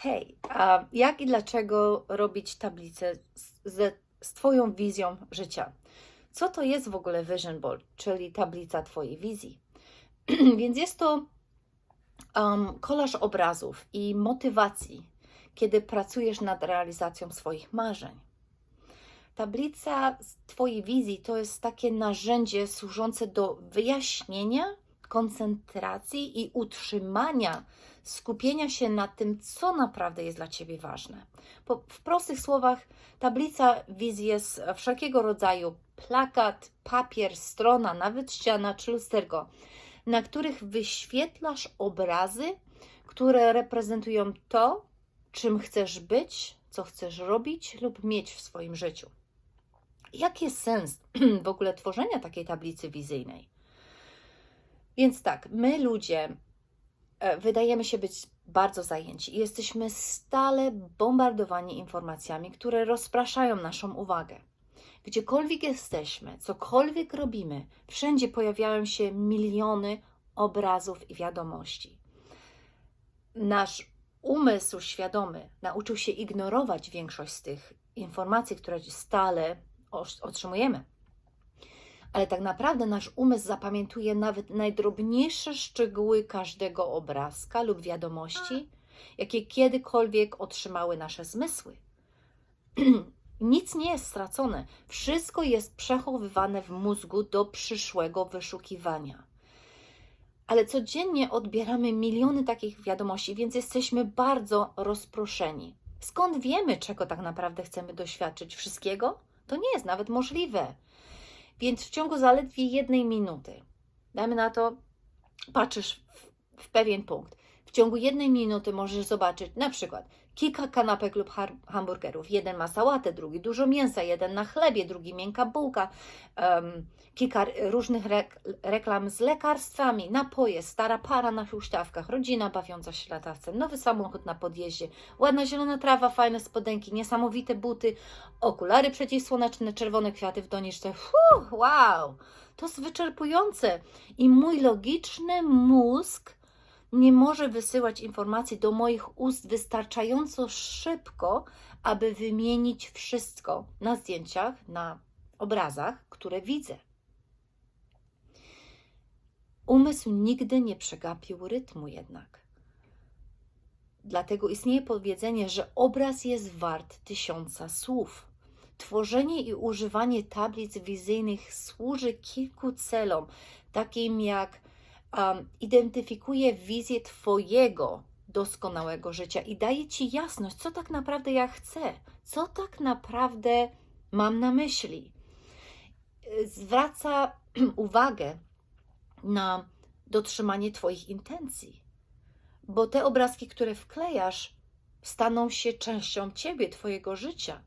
Hej, a jak i dlaczego robić tablicę z, z, Twoją wizją życia? Co to jest w ogóle Vision Board, czyli tablica Twojej wizji? Więc jest to um, kolaż obrazów i motywacji, kiedy pracujesz nad realizacją swoich marzeń. Tablica Twojej wizji to jest takie narzędzie służące do wyjaśnienia, koncentracji i utrzymania skupienia się na tym, co naprawdę jest dla Ciebie ważne. W prostych słowach, tablica wizji jest wszelkiego rodzaju plakat, papier, strona, nawet ściana czy lusterko, na których wyświetlasz obrazy, które reprezentują to, czym chcesz być, co chcesz robić lub mieć w swoim życiu. Jaki jest sens w ogóle tworzenia takiej tablicy wizyjnej? Więc tak, my ludzie wydajemy się być bardzo zajęci i jesteśmy stale bombardowani informacjami, które rozpraszają naszą uwagę. Gdziekolwiek jesteśmy, cokolwiek robimy, wszędzie pojawiają się miliony obrazów i wiadomości. Nasz umysł świadomy nauczył się ignorować większość z tych informacji, które stale otrzymujemy. Ale tak naprawdę nasz umysł zapamiętuje nawet najdrobniejsze szczegóły każdego obrazka lub wiadomości, jakie kiedykolwiek otrzymały nasze zmysły. Nic nie jest stracone, wszystko jest przechowywane w mózgu do przyszłego wyszukiwania. Ale codziennie odbieramy miliony takich wiadomości, więc jesteśmy bardzo rozproszeni. Skąd wiemy, czego tak naprawdę chcemy doświadczyć? Wszystkiego? To nie jest nawet możliwe. Więc w ciągu zaledwie jednej minuty, dajmy na to, patrzysz w, w pewien punkt. W ciągu jednej minuty możesz zobaczyć na przykład kilka kanapek lub hamburgerów. Jeden ma sałatę, drugi dużo mięsa, jeden na chlebie, drugi miękka bułka, em, kilka różnych rek- reklam z lekarstwami, napoje, stara para na huśtawkach, rodzina bawiąca się latawcem, nowy samochód na podjeździe, ładna zielona trawa, fajne spodenki, niesamowite buty, okulary przeciwsłoneczne, czerwone kwiaty w doniczce. Fuh, wow! To jest wyczerpujące. I mój logiczny mózg nie może wysyłać informacji do moich ust wystarczająco szybko, aby wymienić wszystko na zdjęciach, na obrazach, które widzę. Umysł nigdy nie przegapił rytmu jednak. Dlatego istnieje powiedzenie, że obraz jest wart tysiąca słów. Tworzenie i używanie tablic wizyjnych służy kilku celom, takim jak um, identyfikuje wizję Twojego doskonałego życia i daje Ci jasność, co tak naprawdę ja chcę, co tak naprawdę mam na myśli. Zwraca uwagę na dotrzymanie Twoich intencji, bo te obrazki, które wklejasz, staną się częścią Ciebie, Twojego życia.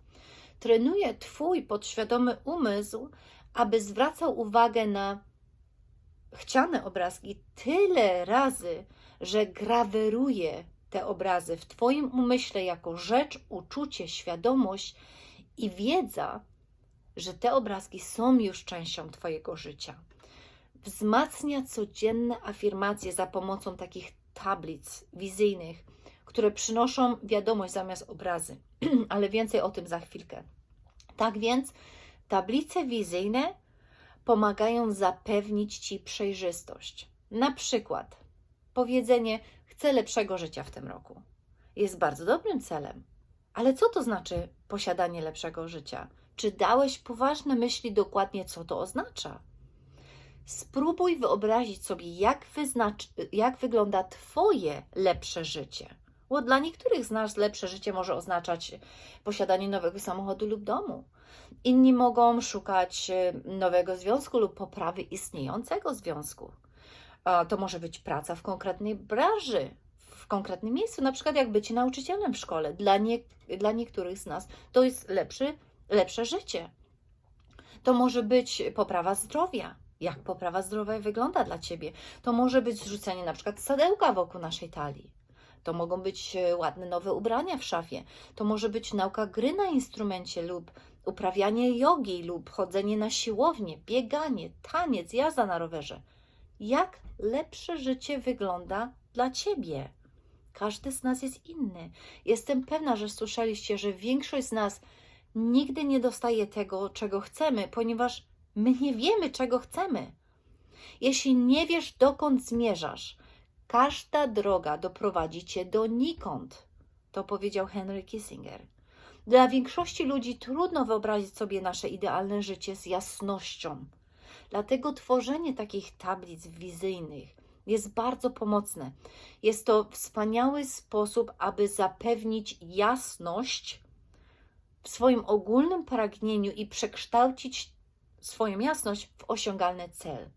Trenuje Twój podświadomy umysł, aby zwracał uwagę na chciane obrazki tyle razy, że graweruje te obrazy w Twoim umyśle jako rzecz, uczucie, świadomość i wiedza, że te obrazki są już częścią Twojego życia. Wzmacnia codzienne afirmacje za pomocą takich tablic wizyjnych, które przynoszą wiadomość zamiast obrazy, ale więcej o tym za chwilkę. Tak więc tablice wizyjne pomagają zapewnić Ci przejrzystość. Na przykład powiedzenie: Chcę lepszego życia w tym roku. Jest bardzo dobrym celem. Ale co to znaczy posiadanie lepszego życia? Czy dałeś poważne myśli dokładnie, co to oznacza? Spróbuj wyobrazić sobie, jak, wyznacz, jak wygląda Twoje lepsze życie. Bo dla niektórych z nas lepsze życie może oznaczać posiadanie nowego samochodu lub domu. Inni mogą szukać e, nowego związku lub poprawy istniejącego związku. To może być praca w konkretnej branży, w konkretnym miejscu, na przykład jak bycie nauczycielem w szkole. Dla, nie, dla niektórych z nas to jest lepszy, lepsze życie. To może być poprawa zdrowia. Jak poprawa zdrowia wygląda dla Ciebie? To może być zrzucenie na przykład sadełka wokół naszej talii. To mogą być e, ładne nowe ubrania w szafie. To może być nauka gry na instrumencie lub uprawianie jogi lub chodzenie na siłownię, bieganie, taniec, jazda na rowerze. Jak lepsze życie wygląda dla Ciebie? Każdy z nas jest inny. Jestem pewna, że słyszeliście, że większość z nas nigdy nie dostaje tego, czego chcemy, ponieważ my nie wiemy, czego chcemy. Jeśli nie wiesz, dokąd zmierzasz, każda droga doprowadzi cię donikąd. To powiedział Henry Kissinger. Dla większości ludzi trudno wyobrazić sobie nasze idealne życie z jasnością. Dlatego tworzenie takich tablic wizyjnych jest bardzo pomocne. Jest to wspaniały sposób, aby zapewnić jasność w swoim ogólnym pragnieniu i przekształcić swoją jasność w osiągalny cel.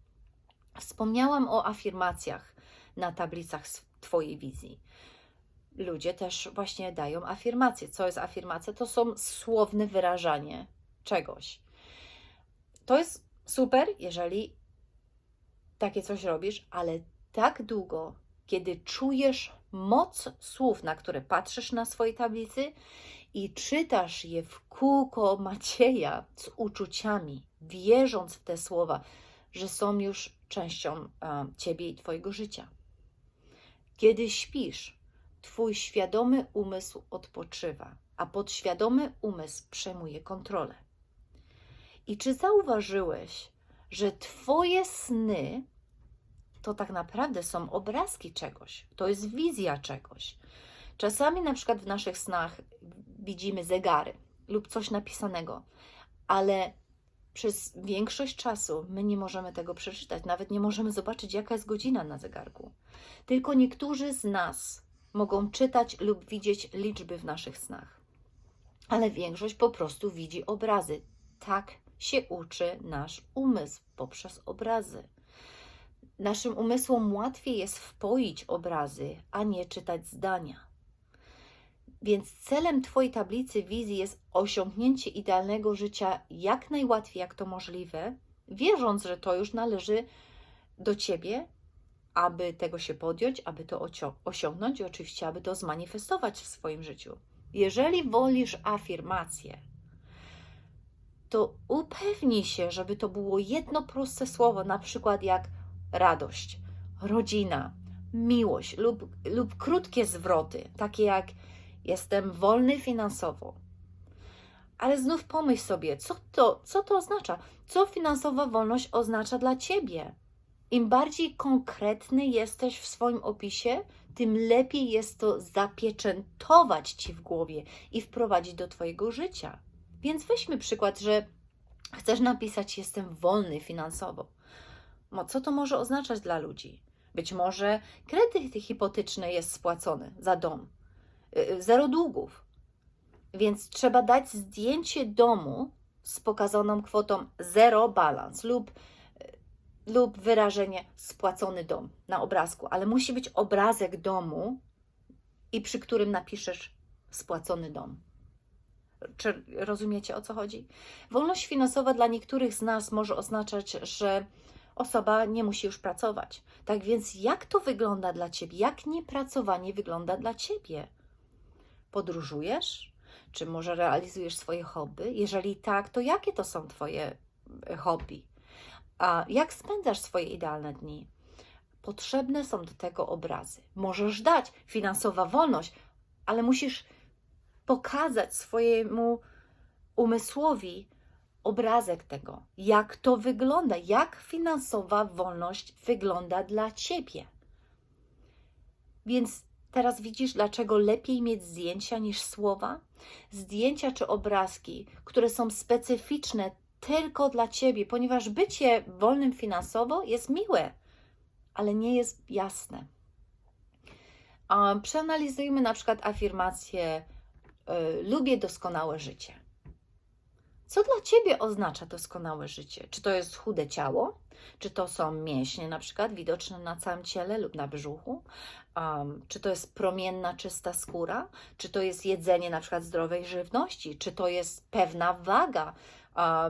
Wspomniałam o afirmacjach na tablicach Twojej wizji. Ludzie też właśnie dają afirmacje. Co jest afirmacja? To są słowne wyrażanie czegoś. To jest super, jeżeli takie coś robisz, ale tak długo, kiedy czujesz moc słów, na które patrzysz na swojej tablicy i czytasz je w kółko Macieja z uczuciami, wierząc w te słowa, że są już częścią a, ciebie i twojego życia. Kiedy śpisz, twój świadomy umysł odpoczywa, a podświadomy umysł przejmuje kontrolę. I czy zauważyłeś, że twoje sny to tak naprawdę są obrazki czegoś, to jest wizja czegoś. Czasami na przykład w naszych snach widzimy zegary lub coś napisanego, ale przez większość czasu my nie możemy tego przeczytać, nawet nie możemy zobaczyć, jaka jest godzina na zegarku. Tylko niektórzy z nas mogą czytać lub widzieć liczby w naszych snach, ale większość po prostu widzi obrazy. Tak się uczy nasz umysł poprzez obrazy. Naszym umysłom łatwiej jest wpoić obrazy, a nie czytać zdania. Więc celem Twojej tablicy wizji jest osiągnięcie idealnego życia jak najłatwiej, jak to możliwe, wierząc, że to już należy do Ciebie, aby tego się podjąć, aby to osiągnąć i oczywiście, aby to zmanifestować w swoim życiu. Jeżeli wolisz afirmację, to upewnij się, żeby to było jedno proste słowo, na przykład jak radość, rodzina, miłość lub, lub krótkie zwroty, takie jak jestem wolny finansowo. Ale znów pomyśl sobie, co to, co to oznacza? Co finansowa wolność oznacza dla ciebie? Im bardziej konkretny jesteś w swoim opisie, tym lepiej jest to zapieczętować ci w głowie i wprowadzić do twojego życia. Więc weźmy przykład, że chcesz napisać: Jestem wolny finansowo. No, co to może oznaczać dla ludzi? Być może kredyt hipoteczny jest spłacony za dom, y, y, zero długów. Więc trzeba dać zdjęcie domu z pokazaną kwotą zero balans lub, lub wyrażenie spłacony dom na obrazku, ale musi być obrazek domu i przy którym napiszesz spłacony dom. Czy rozumiecie o co chodzi? Wolność finansowa dla niektórych z nas może oznaczać, że osoba nie musi już pracować. Tak więc, jak to wygląda dla ciebie? Jak niepracowanie wygląda dla ciebie? Podróżujesz? Czy może realizujesz swoje hobby? Jeżeli tak, to jakie to są Twoje e, hobby? A jak spędzasz swoje idealne dni? Potrzebne są do tego obrazy. Możesz dać finansowa wolność, ale musisz pokazać swojemu umysłowi, obrazek tego, jak to wygląda, jak finansowa wolność wygląda dla ciebie. Więc teraz widzisz, dlaczego lepiej mieć zdjęcia niż słowa? Zdjęcia czy obrazki, które są specyficzne tylko dla ciebie, ponieważ bycie wolnym finansowo jest miłe, ale nie jest jasne. Przeanalizujmy na przykład afirmację: y, Lubię doskonałe życie. Co dla Ciebie oznacza doskonałe życie? Czy to jest chude ciało? Czy to są mięśnie na przykład widoczne na całym ciele lub na brzuchu? Um, czy to jest promienna, czysta skóra? Czy to jest jedzenie na przykład zdrowej żywności? Czy to jest pewna waga?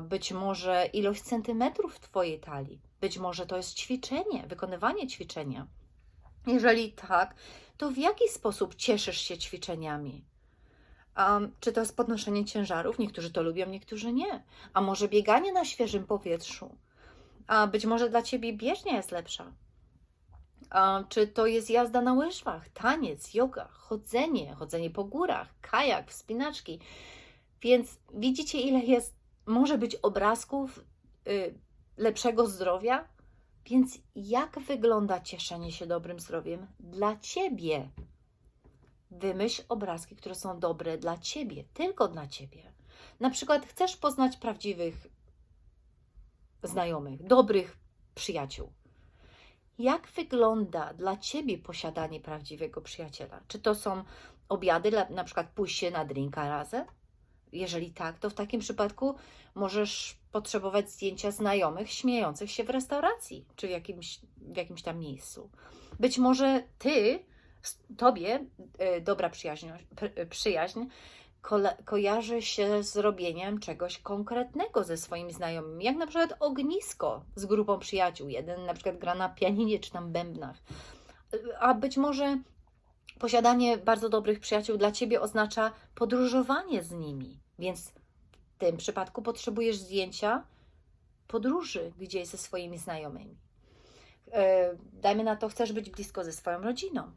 Być może ilość centymetrów w Twojej talii? Być może to jest ćwiczenie, wykonywanie ćwiczenia? Jeżeli tak, to w jaki sposób cieszysz się ćwiczeniami? Um, czy to jest podnoszenie ciężarów? Niektórzy to lubią, niektórzy nie. A może bieganie na świeżym powietrzu? A być może dla ciebie bieżnia jest lepsza. Czy to jest jazda na łyżwach, taniec, yoga, chodzenie, chodzenie po górach, kajak, wspinaczki. Więc widzicie, ile jest, może być obrazków y, lepszego zdrowia? Więc jak wygląda cieszenie się dobrym zdrowiem dla ciebie? Wymyśl obrazki, które są dobre dla ciebie, tylko dla ciebie. Na przykład chcesz poznać prawdziwych znajomych, dobrych przyjaciół. Jak wygląda dla ciebie posiadanie prawdziwego przyjaciela? Czy to są obiady, na przykład pójście na drinka razem? Jeżeli tak, to w takim przypadku możesz potrzebować zdjęcia znajomych śmiejących się w restauracji czy w jakimś, w jakimś tam miejscu. Być może ty, tobie e, dobra przyjaźń, pr- przyjaźń kole- kojarzy się z robieniem czegoś konkretnego ze swoimi znajomymi, jak na przykład ognisko z grupą przyjaciół. Jeden na przykład gra na pianinie czy tam bębnach. A być może posiadanie bardzo dobrych przyjaciół dla ciebie oznacza podróżowanie z nimi. Więc w tym przypadku potrzebujesz zdjęcia podróży gdzieś ze swoimi znajomymi. E, Dajmy na to, chcesz być blisko ze swoją rodziną.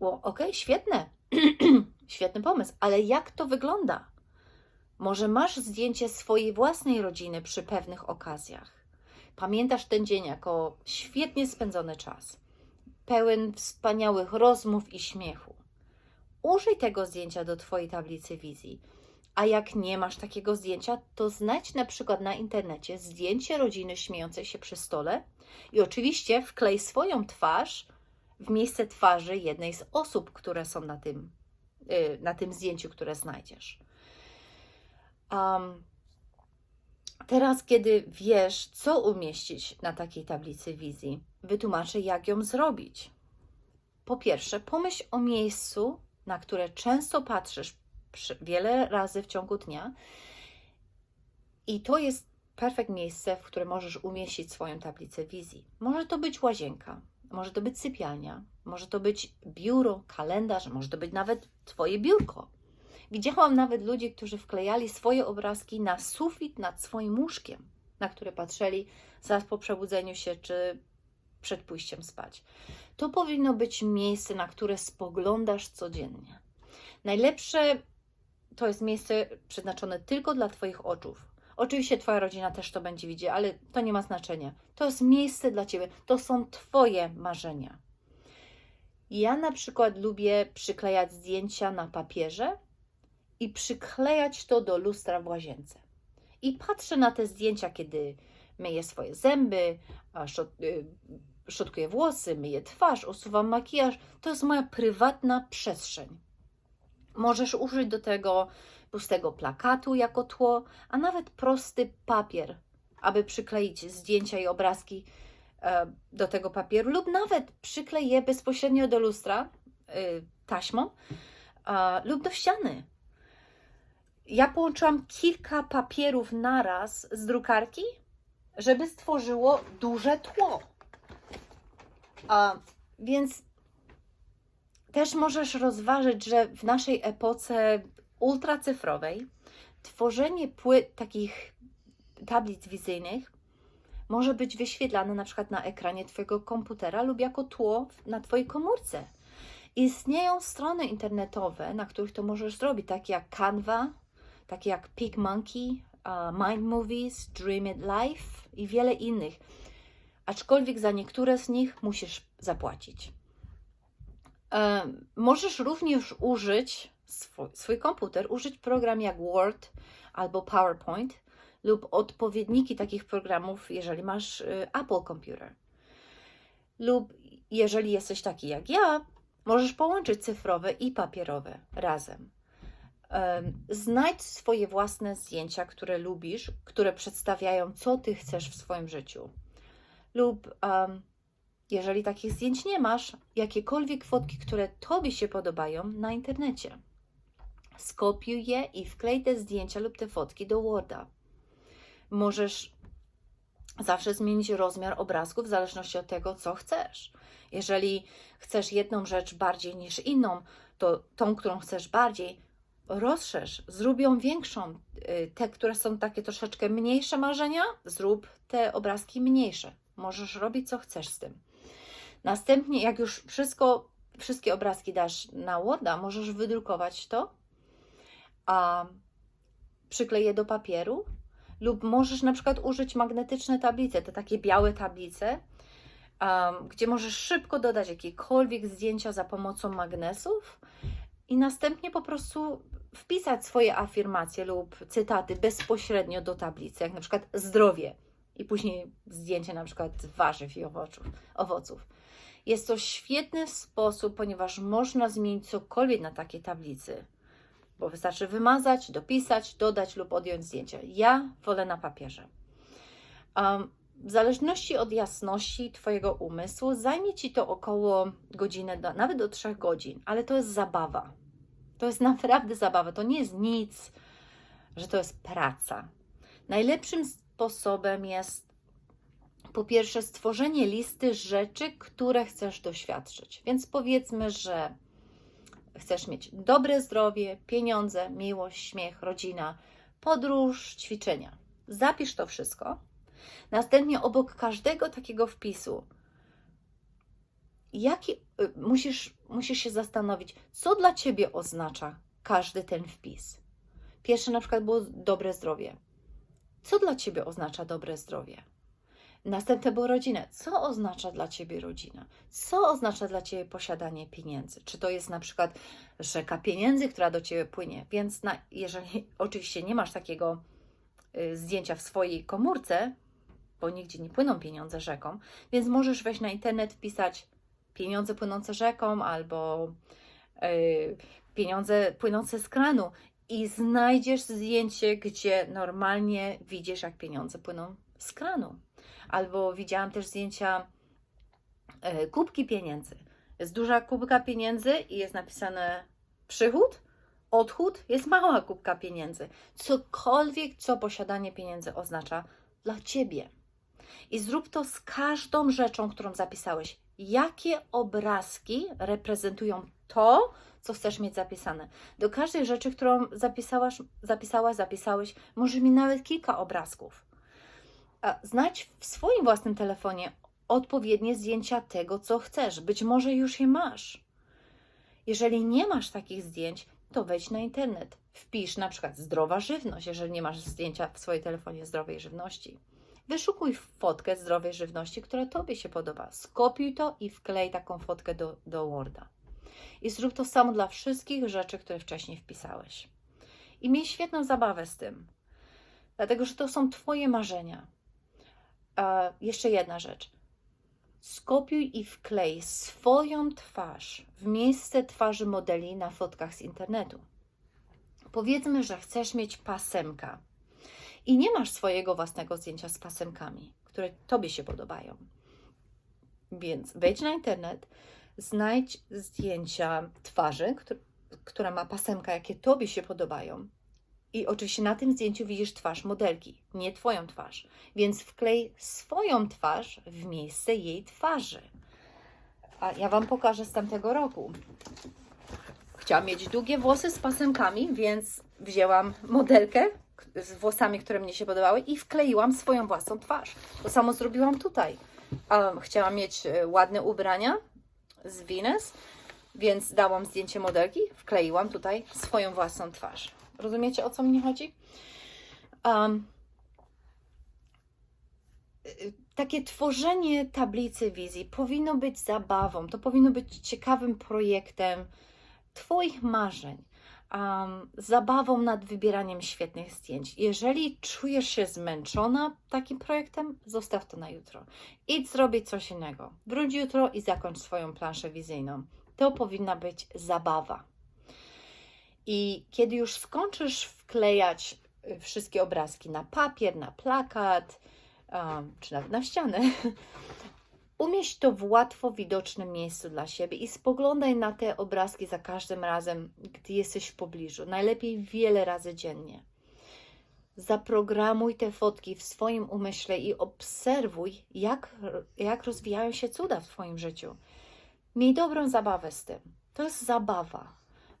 Okej, świetne. Świetny pomysł, ale jak to wygląda? Może masz zdjęcie swojej własnej rodziny przy pewnych okazjach. Pamiętasz ten dzień jako świetnie spędzony czas, pełen wspaniałych rozmów i śmiechu. Użyj tego zdjęcia do Twojej tablicy wizji. A jak nie masz takiego zdjęcia, to znajdź na przykład na internecie zdjęcie rodziny śmiejącej się przy stole i oczywiście wklej swoją twarz w miejsce twarzy jednej z osób, które są na tym, y, na tym zdjęciu, które znajdziesz. Um, teraz, kiedy wiesz, co umieścić na takiej tablicy wizji, wytłumaczę, jak ją zrobić. Po pierwsze, pomyśl o miejscu, na które często patrzysz wiele razy w ciągu dnia, i to jest perfekt miejsce, w którym możesz umieścić swoją tablicę wizji. Może to być łazienka, może to być sypialnia, może to być biuro, kalendarz, może to być nawet Twoje biurko. Widziałam nawet ludzi, którzy wklejali swoje obrazki na sufit nad swoim łóżkiem, na które patrzyli zaraz po przebudzeniu się czy przed pójściem spać. To powinno być miejsce, na które spoglądasz codziennie. Najlepsze to jest miejsce przeznaczone tylko dla Twoich oczów. Oczywiście Twoja rodzina też to będzie widzieć, ale to nie ma znaczenia. To jest miejsce dla Ciebie, to są Twoje marzenia. Ja na przykład lubię przyklejać zdjęcia na papierze i przyklejać to do lustra w łazience. I patrzę na te zdjęcia, kiedy myję swoje zęby, y, szczotkuję włosy, myję twarz, usuwam makijaż. To jest moja prywatna przestrzeń. Możesz użyć do tego pustego plakatu jako tło, a nawet prosty papier, aby przykleić zdjęcia i obrazki e, do tego papieru, lub nawet przyklej je bezpośrednio do lustra y, taśmą lub do ściany. Ja połączyłam kilka papierów naraz z drukarki, żeby stworzyło duże tło. Więc też możesz rozważyć, że w naszej epoce ultracyfrowej tworzenie płyt takich tablic wizyjnych może być wyświetlane na przykład na ekranie Twojego komputera lub jako tło na Twojej komórce. Istnieją strony internetowe, na których to możesz zrobić, takie jak Canva, takie jak PicMonkey, Mind Movies, Dream It Life i wiele innych. Aczkolwiek za niektóre z nich musisz zapłacić. Możesz również użyć swój, swój komputer, użyć program jak Word albo PowerPoint lub odpowiedniki takich programów, jeżeli masz y, Apple Computer. Lub jeżeli jesteś taki jak ja, możesz połączyć cyfrowe i papierowe razem. Em, Znajdź swoje własne zdjęcia, które lubisz, które przedstawiają, co ty chcesz w swoim życiu. Lub em, jeżeli takich zdjęć nie masz, jakiekolwiek fotki, które Tobie się podobają na internecie. Skopiuj je i wklej te zdjęcia lub te fotki do Worda. Możesz zawsze zmienić rozmiar obrazku w zależności od tego, co chcesz. Jeżeli chcesz jedną rzecz bardziej niż inną, to tą, którą chcesz bardziej, rozszerz, zrób ją większą. Y, Te, które są takie troszeczkę mniejsze marzenia, zrób te obrazki mniejsze. Możesz robić, co chcesz z tym. Następnie, jak już wszystko, wszystkie obrazki dasz na Worda, możesz wydrukować to, a przyklej je do papieru, lub możesz na przykład użyć magnetyczne tablice, te takie białe tablice, um, gdzie możesz szybko dodać jakiekolwiek zdjęcia za pomocą magnesów i następnie po prostu wpisać swoje afirmacje lub cytaty bezpośrednio do tablicy, jak na przykład zdrowie i później zdjęcie na przykład warzyw i owoców. owoców. Jest to świetny sposób, ponieważ można zmienić cokolwiek na takiej tablicy, bo wystarczy wymazać, dopisać, dodać lub odjąć zdjęcie. Ja wolę na papierze. Um, w zależności od jasności Twojego umysłu, zajmie Ci to około godziny, nawet do trzech godzin, ale to jest zabawa. To jest naprawdę zabawa. To nie jest nic, że to jest praca. Najlepszym sposobem jest po pierwsze stworzenie listy rzeczy, które chcesz doświadczyć. Więc powiedzmy, że chcesz mieć dobre zdrowie, pieniądze, miłość, śmiech, rodzina, podróż, ćwiczenia. Zapisz to wszystko. Następnie obok każdego takiego wpisu jaki, y, musisz, musisz się zastanowić, co dla Ciebie oznacza każdy ten wpis. Pierwszy na przykład było dobre zdrowie. Co dla Ciebie oznacza dobre zdrowie? Następne było rodzinę. Co oznacza dla Ciebie rodzina? Co oznacza dla Ciebie posiadanie pieniędzy? Czy to jest na przykład rzeka pieniędzy, która do Ciebie płynie? Więc na, jeżeli oczywiście nie masz takiego y, zdjęcia w swojej komórce, bo nigdzie nie płyną pieniądze rzeką, więc możesz wejść na internet, wpisać pieniądze płynące rzeką albo y, pieniądze płynące z kranu i znajdziesz zdjęcie, gdzie normalnie widzisz, jak pieniądze płyną z kranu. Albo widziałam też zdjęcia y, kubki pieniędzy. Jest duża kubka pieniędzy i jest napisane przychód, odchód, jest mała kubka pieniędzy. Cokolwiek, co posiadanie pieniędzy oznacza dla ciebie. I zrób to z każdą rzeczą, którą zapisałeś jakie obrazki reprezentują to, co chcesz mieć zapisane. Do każdej rzeczy, którą zapisałaś, zapisałaś, zapisałeś, może mi nawet kilka obrazków. Znajdź w swoim własnym telefonie odpowiednie zdjęcia tego, co chcesz. Być może już je masz. Jeżeli nie masz takich zdjęć, to wejdź na internet. Wpisz na przykład zdrowa żywność, jeżeli nie masz zdjęcia w swoim telefonie zdrowej żywności. Wyszukuj fotkę zdrowej żywności, która Tobie się podoba. Skopiuj to i wklej taką fotkę do, do Worda. I zrób to samo dla wszystkich rzeczy, które wcześniej wpisałeś. I miej świetną zabawę z tym, dlatego że to są Twoje marzenia. Jeszcze jedna rzecz. Skopiuj i wklej swoją twarz w miejsce twarzy modeli na fotkach z internetu. Powiedzmy, że chcesz mieć pasemka i nie masz swojego własnego zdjęcia z pasemkami, które Tobie się podobają. Więc wejdź na internet, znajdź zdjęcia twarzy, która ma pasemka, jakie Tobie się podobają. I oczywiście na tym zdjęciu widzisz twarz modelki, nie Twoją twarz. Więc wklej swoją twarz w miejsce jej twarzy. A ja Wam pokażę z tamtego roku. Chciałam mieć długie włosy z pasemkami, więc wzięłam modelkę, z włosami, które mnie się podobały i wkleiłam swoją własną twarz. To samo zrobiłam tutaj. Chciałam mieć e, ładne ubrania z Venus, więc dałam zdjęcie modelki, wkleiłam tutaj swoją własną twarz. Rozumiecie, o co mi chodzi? Um, takie tworzenie tablicy wizji powinno być zabawą, to powinno być ciekawym projektem Twoich marzeń um, zabawą nad wybieraniem świetnych zdjęć. Jeżeli czujesz się zmęczona takim projektem, zostaw to na jutro. Idź zrobić coś innego. Wróć jutro i zakończ swoją planszę wizyjną. To powinna być zabawa. I kiedy już skończysz wklejać y, wszystkie obrazki na papier, na plakat, um, czy nawet na ścianę, Umieść to w łatwo widocznym miejscu dla siebie i spoglądaj na te obrazki za każdym razem, gdy jesteś w pobliżu. Najlepiej wiele razy dziennie. Zaprogramuj te fotki w swoim umyśle i obserwuj, jak, jak rozwijają się cuda w Twoim życiu. Miej dobrą zabawę z tym. To jest zabawa.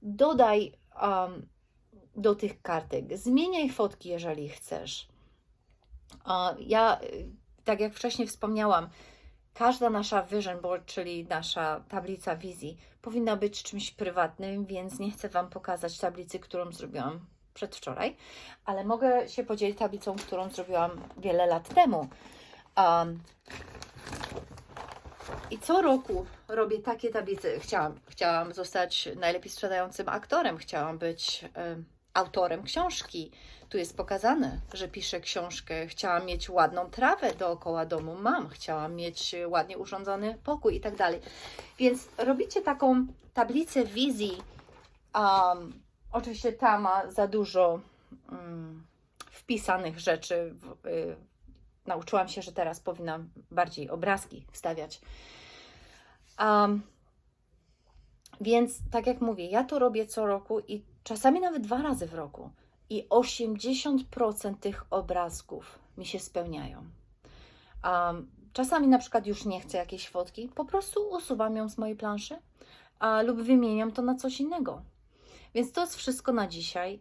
Dodaj um, do tych kartek, zmieniaj fotki, jeżeli chcesz. Uh, ja, tak jak wcześniej wspomniałam, każda nasza vision board, czyli nasza tablica wizji, powinna być czymś prywatnym, więc nie chcę Wam pokazać tablicy, którą zrobiłam przedwczoraj, ale mogę się podzielić tablicą, którą zrobiłam wiele lat temu. Um, I co roku robię takie tablice. Chciałam, chciałam zostać najlepiej sprzedającym aktorem, chciałam być em, autorem książki. Tu jest pokazane, że piszę książkę. Chciałam mieć ładną trawę dookoła domu. Mam, chciałam mieć ładnie urządzony pokój i tak dalej. Więc robicie taką tablicę wizji. Um, oczywiście ta ma za dużo mm, wpisanych rzeczy. W, y, nauczyłam się, że teraz powinnam bardziej obrazki wstawiać. Um, więc tak jak mówię, ja to robię co roku i czasami nawet dwa razy w roku. I 80% tych obrazków mi się spełniają. Um, czasami na przykład już nie chcę jakiejś fotki, po prostu usuwam ją z mojej planszy a, lub wymieniam to na coś innego. Więc to jest wszystko na dzisiaj.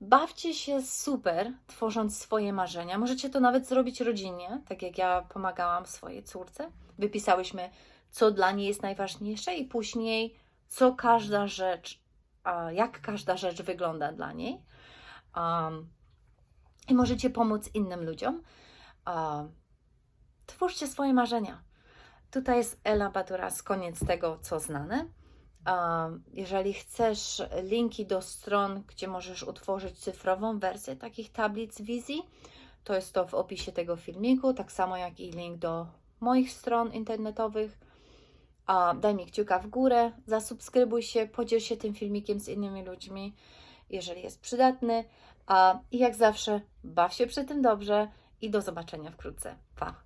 Bawcie się super, tworząc swoje marzenia. Możecie to nawet zrobić rodzinnie, tak jak ja pomagałam swojej córce. Wypisałyśmy, co dla niej jest najważniejsze, i później, co każda rzecz, jak każda rzecz wygląda dla niej. I możecie pomóc innym ludziom. Twórzcie swoje marzenia. Tutaj jest Ela Baturas, koniec tego, co znane. Jeżeli chcesz linki do stron, gdzie możesz utworzyć cyfrową wersję takich tablic wizji, to jest to w opisie tego filmiku, tak samo jak i link do moich stron internetowych. Daj mi kciuka w górę, zasubskrybuj się, podziel się tym filmikiem z innymi ludźmi, jeżeli jest przydatny. I jak zawsze, baw się przy tym dobrze i do zobaczenia wkrótce. Pa!